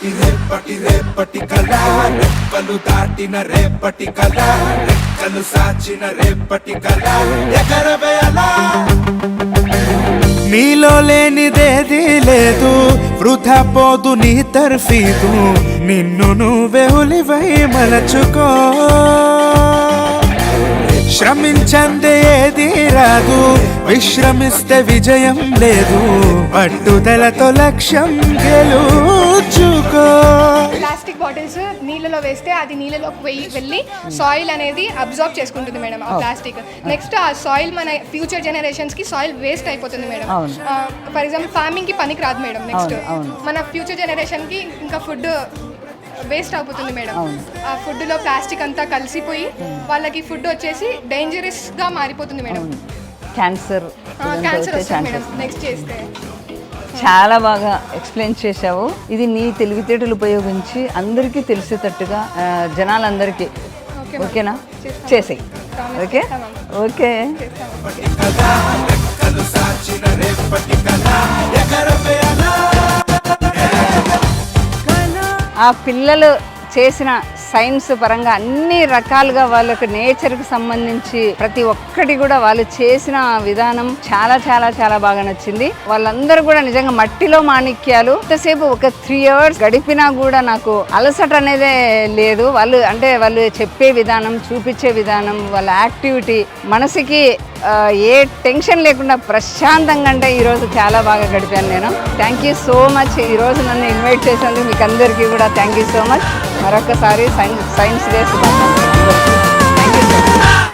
రేపటి రేపటి రేపటి కళ రెప్పలు దాటిన రేపటి కళ రెక్కలు సాచిన రేపటి కళ. ఎగరవేయలా? నీలో లేనిదేది లేదు వృధా పోదు నీ తర్ఫీదు నిన్ను నువ్వే ఉలివై మలచుకో. శ్రమించందే ఏది రాదు విశ్రమిస్తే విజయం లేదు. పట్టుదలతో లక్ష్యం గెలుచుకో. ప్లాస్టిక్ బాటిల్స్ నీళ్ళలో వేస్తే అది నీళ్ళలోకి వెయ్యి వెళ్ళి సాయిల్ అనేది అబ్జర్వ్ చేసుకుంటుంది మేడం ఆ ప్లాస్టిక్. నెక్స్ట్ ఆ సాయిల్ మన ఫ్యూచర్ జనరేషన్స్కి సాయిల్ వేస్ట్ అయిపోతుంది మేడం. ఫర్ ఎగ్జాంపుల్ ఫార్మింగ్కి పనికి రాదు మేడం నెక్స్ట్. మన ఫ్యూచర్ జనరేషన్కి ఇంకా ఫుడ్ వేస్ట్ అయిపోతుంది మేడం. ఆ ఫుడ్లో ప్లాస్టిక్ అంతా కలిసిపోయి వాళ్ళకి ఫుడ్ వచ్చేసి డేంజరస్గా మారిపోతుంది మేడం. క్యాన్సర్ క్యాన్సర్ వస్తుంది మేడం. నెక్స్ట్ చేస్తే. చాలా బాగా ఎక్స్ప్లెయిన్ చేశావు. ఇది నీ తెలివితేటలు ఉపయోగించి అందరికీ తెలిసేటట్టుగా ఆ, జనాలందరికీ. ఓకేనా. చేసేయి. ఓకే. ఓకే. ఆ పిల్లలు చేసిన సైన్స్ పరంగా అన్ని రకాలుగా వాళ్ళకి నేచర్కి సంబంధించి ప్రతి ఒక్కటి కూడా వాళ్ళు చేసిన విధానం చాలా చాలా చాలా బాగా నచ్చింది. వాళ్ళందరూ కూడా నిజంగా మట్టిలో మాణిక్యాలు. ఎంతసేపు ఒక త్రీ అవర్స్ గడిపినా కూడా నాకు అలసట అనేదే లేదు. వాళ్ళు అంటే వాళ్ళు చెప్పే విధానం చూపించే విధానం వాళ్ళ యాక్టివిటీ మనసుకి ఏ టెన్షన్ లేకుండా ప్రశాంతంగా అంటే ఈరోజు చాలా బాగా గడిపాను నేను. థ్యాంక్ యూ సో మచ్ ఈరోజు నన్ను ఇన్వైట్ చేసినందుకు మీకు అందరికీ కూడా థ్యాంక్ యూ సో మచ్ మరొకసారి saindo, saindo desse. Thank.